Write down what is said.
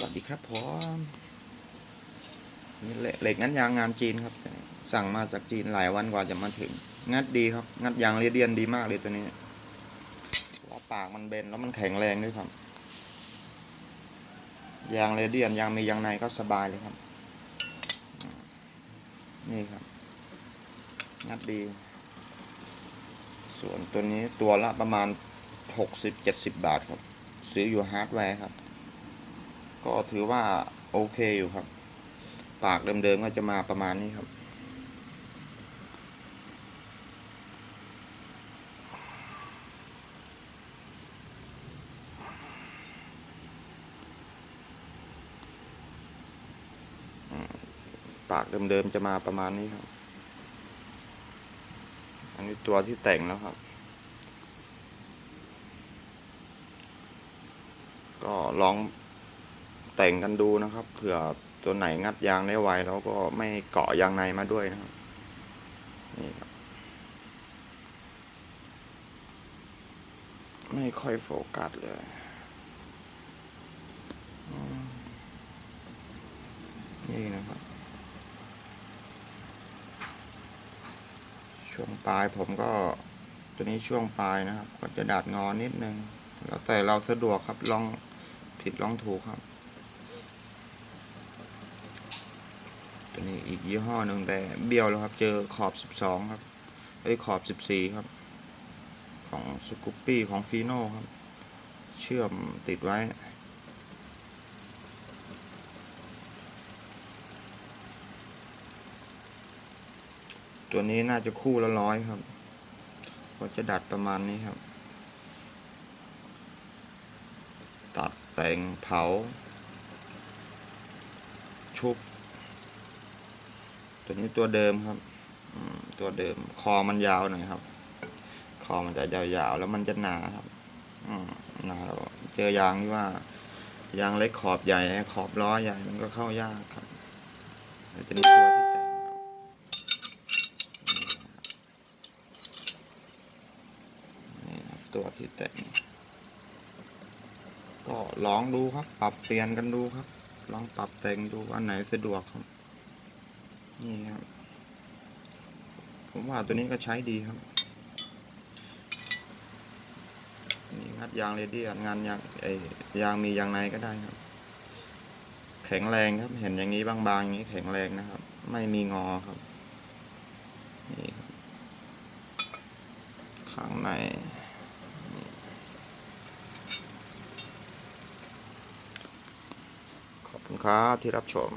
สวัสดีครับผมนี่เหล็กงัดยางงานจีนครับ สั่งมาจากจีนหลายวันกว่าจะมาถึง งัดดีครับ งัดยางเรเดียนดีมากเลยตัวนี้ว่าปากมันเบนแล้วมันแข็งแรงด้วยครับยางเรเดียนยางมียางในก็สบายเลยครับ นี่ครับ งัดดี ส่วนตัวนี้ตัวละประมาณหกสิบเจ็ดสิบบาทครับ ซื้ออยู่ฮาร์ดแวร์ครับ ก็ถือว่าโอเคอยู่ครับ ปากเดิมๆก็จะมาประมาณนี้ครับ ปากเดิมๆจะมาประมาณนี้ครับ อันนี้ตัวที่แต่งแล้วครับก็ลอง แต่งกันดูนะครับ เผื่อตัวไหนงัดยางได้ไวแล้วก็ไม่เกาะยางในมาด้วยนะครับ นี่ครับ ไม่ค่อยโฟกัสเลยนี่นะครับ ช่วงปลายผมก็ตัวนี้ช่วงปลายนะครับ ก็จะดัดงอนิดนึง แล้วแต่เราสะดวกครับลองผิดลองถูกครับ ตัวนี้อีกยี่ห้อหนึ่งแต่เบี้ยวแล้วครับ เจอขอบ 12 ครับเอ้ขอบ 14 ครับ ของสกูปปี้ของฟีโน่ครับ เชื่อมติดไว้ตัวนี้น่าจะคู่ละร้อยครับ ก็จะดัดประมาณนี้ครับ ตัดแต่งเผา ชุบ ตัวนี้ตัวเดิมครับตัวเดิม คอมันยาวหน่อยครับ คอมันจะยาวๆแล้วมันจะหนาครับหนาแล้วเจอยางที่ว่ายางเล็กขอบใหญ่ ขอบล้อใหญ่มันก็เข้ายากครับแต่ตัวนี้ตัวที่แต่งครับนี่ครับตัวที่แต่งก็ลองดูครับ ปรับเปลี่ยนกันดูครับ ลองปรับแต่งดูอันไหนสะดวกครับ นี่ครับ ผมว่าตัวนี้ก็ใช้ดีครับ นี่งัดยางเรเดียงานยางไอยางมียางในก็ได้ครับ แข็งแรงครับ เห็นอย่างนี้บางๆอย่างนี้แข็งแรงนะครับ ไม่มีงอครับ นี่ครับข้างในขอบคุณครับที่รับชม